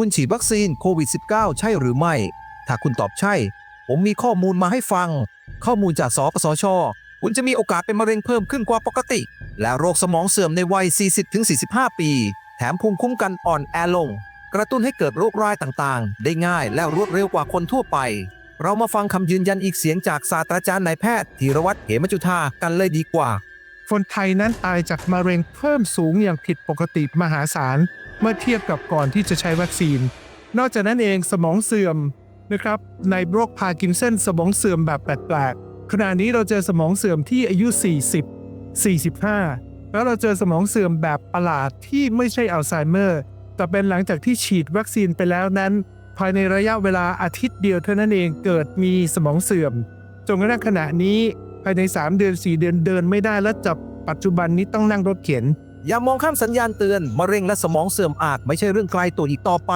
คุณฉีดวัคซีนโควิด -19 ใช่หรือไม่ ถ้าคุณตอบใช่ ผมมีข้อมูลมาให้ฟัง ข้อมูลจากสปสช คุณจะมีโอกาสเป็นมะเร็งเพิ่มขึ้นกว่าปกติ และโรคสมองเสื่อมในวัย 40-45 ปี แถมภูมิคุ้มกันอ่อนแอลง กระตุ้นให้เกิดโรคร้ายต่างๆ ได้ง่ายและรวดเร็วกว่าคนทั่วไป เรามาฟังคำยืนยันอีกเสียงจากศาสตราจารย์นายแพทย์ธีรวัตรเหมจุธากันเลยดีกว่าคนไทยนั้นตายจากมะเร็งเพิ่มสูงอย่างผิดปกติมหาศาล เมื่อเทียบกับก่อนที่จะใช้วัคซีน นอกจากนั้นเองสมองเสื่อมนะครับในโรคพาร์กินสันสมองเสื่อมแบบแปลกๆขณะนี้เราเจอสมองเสื่อมที่อายุ 40 45 แล้วเราเจอสมองเสื่อมแบบประหลาดที่ไม่ใช่อัลไซเมอร์แต่เป็นหลังจากที่ฉีดวัคซีนไปแล้วนั้น ภายในระยะเวลาอาทิตย์เดียวเท่านั้นเองเกิดมีสมองเสื่อมจนกระทั่งขณะนี้ภายใน 3 เดือน 4 เดือนเดินไม่ได้และจับปัจจุบันนี้ต้องนั่งรถเข็น อย่ามองข้ามสัญญาณเตือนมะเร็งและสมองเสื่อมอาจไม่ใช่เรื่องไกลตัวอีกต่อไป